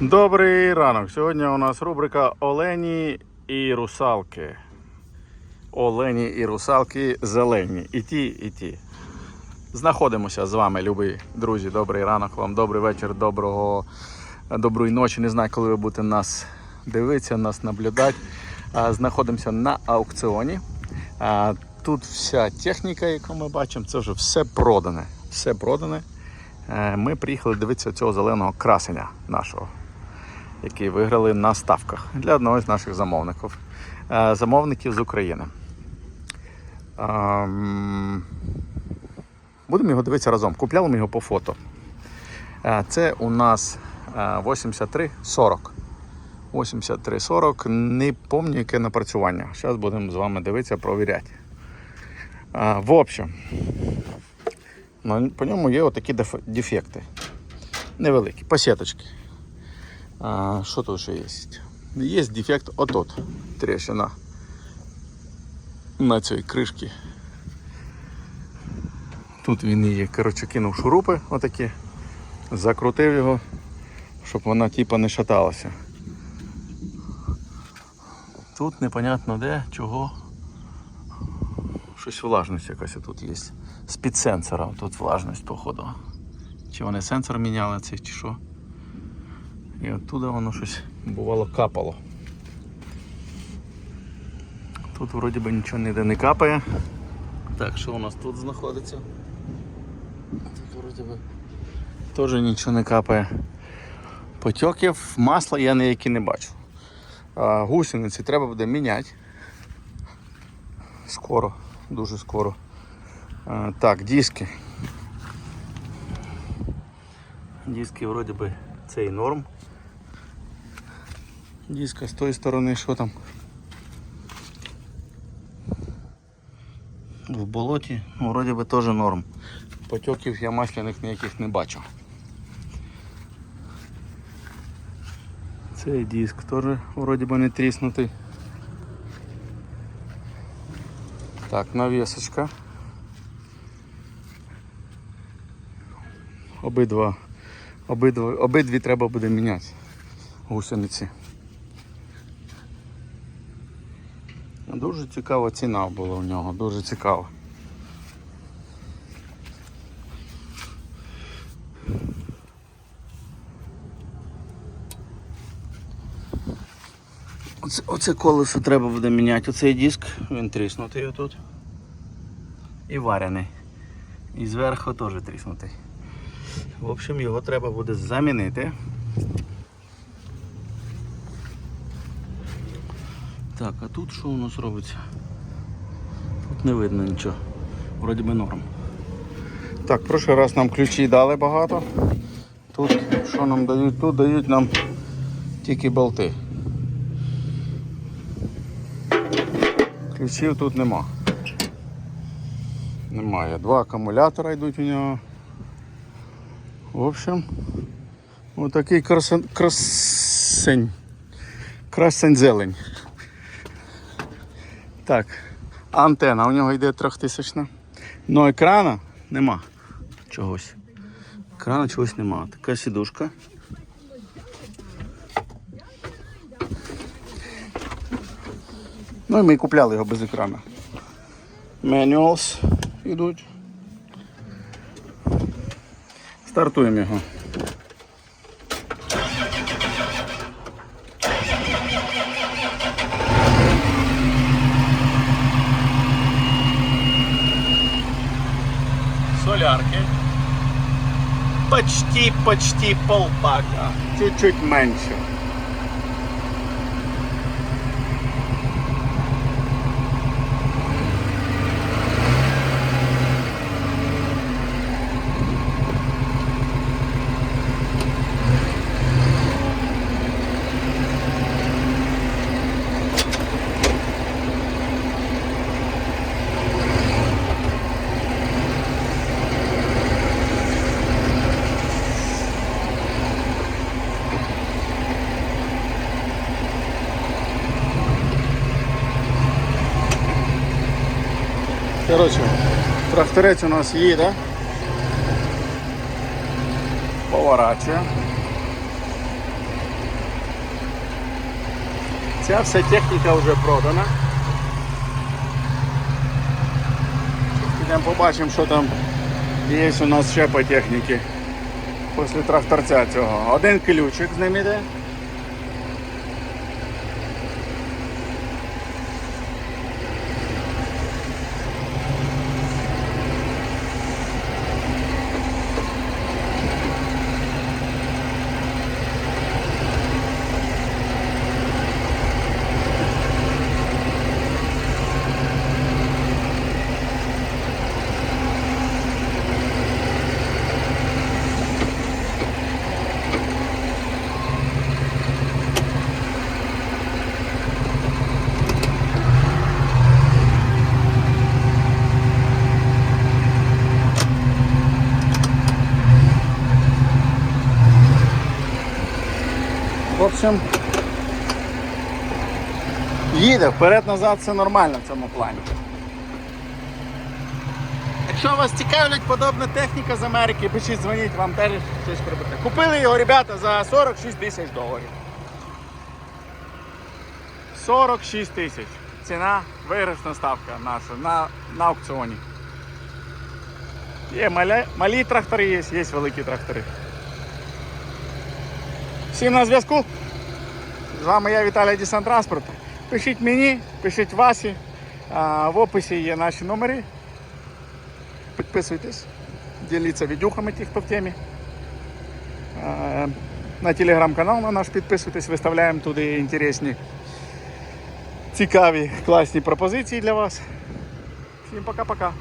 Добрий ранок. Сьогодні у нас рубрика Олені і русалки. Олені і русалки зелені. І ті, і ті. Знаходимося з вами, любі друзі. Добрий ранок вам, добрий вечір, доброго, доброї ночі. Не знаю, коли ви будете нас дивитися, нас наблюдати. Знаходимося на аукціоні. Тут вся техніка, яку ми бачимо, це вже все продане. Все продане. Е, Ми приїхали дивитися цього зеленого красення нашого який виграли на ставках для одного з наших замовників. Е, Замовників з України. Ем, Будемо його дивитися разом. Купляли ми його по фото. Е, Це у нас е, 8340. 8340. Не пам'ятаю, яке напрацювання. Зараз будемо з вами дивитися, провіряти. В общем, ну, по ньому є отакі дефекти. Невеликі, посіточки. А, що тут ще є? Є дефект отут. Трещина на цій кришці. Тут він її, коротше, кинув шурупи отакі, закрутив його, щоб вона типа не шаталася. Тут непонятно де, чого. Щось влажність якась тут є. З під сенсора тут влажність, походу. Чи вони сенсор міняли цей, чи що. І оттуда воно щось бувало капало. Тут вроді би нічого ніде не капає. Так, що у нас тут знаходиться? Тут вроді би теж нічого не капає. Потьоків, масла я ніякі не бачу. А, гусениці треба буде міняти. Скоро, дуже скоро. А, так, диски. Диски вроді би цей норм. Диска з тої сторони, що там? В болоті, вроді би теж норм. Потьоків я масляних ніяких не бачу. Цей диск теж вроді би не тріснутий. Так, навісочка. Обидва, обидва, обидві треба буде міняти гусениці. Дуже цікава ціна була у нього, дуже цікава. Оце, оце колесо треба буде міняти. Оцей диск, він тріснутий отут. І варений. І зверху теж тріснутий. В общем, його треба буде замінити. Так, а тут що у нас робиться? Тут не видно нічого. Вроді би норм. Так, прошлий раз нам ключі дали багато. Тут що нам дають? Тут дають нам тільки болти. Ключів тут нема. Немає. Два акумулятора йдуть у нього. В общем, отакий красень, красень. Зелень. Так, антена у нього йде трьохтисячна. Но екрана нема чогось. Екрана чогось нема. Така сідушка. Ну і ми купляли його без екрана. Manuals йдуть. Стартуємо його. Солярки. Почти, почти полбака. Чуть-чуть менше. Коротше, тракторець у нас їде. Поворачує. Ця вся техніка вже продана. Підемо побачимо, що там є у нас ще по техніці після тракторця цього. Один ключик з ним іде. В їде вперед-назад, все нормально в цьому плані. Якщо вас цікавлять подобна техніка з Америки, пишіть, дзвоніть, вам теж щось прибути. Купили його, ребята, за 46 тисяч доларів. 46 тисяч. Ціна виграшна ставка наша на, на аукціоні. Є малі, малі трактори, є, є великі трактори. Всім на зв'язку. З вами я Віталій Дісан Транспорт. Пишіть мені, пишіть Васі. В описі є наші номери. Підписуйтесь, діліться відюхами ті, хто в темі. На телеграм-канал на наш підписуйтесь, виставляємо туди інтересні, цікаві, класні пропозиції для вас. Всім пока-пока.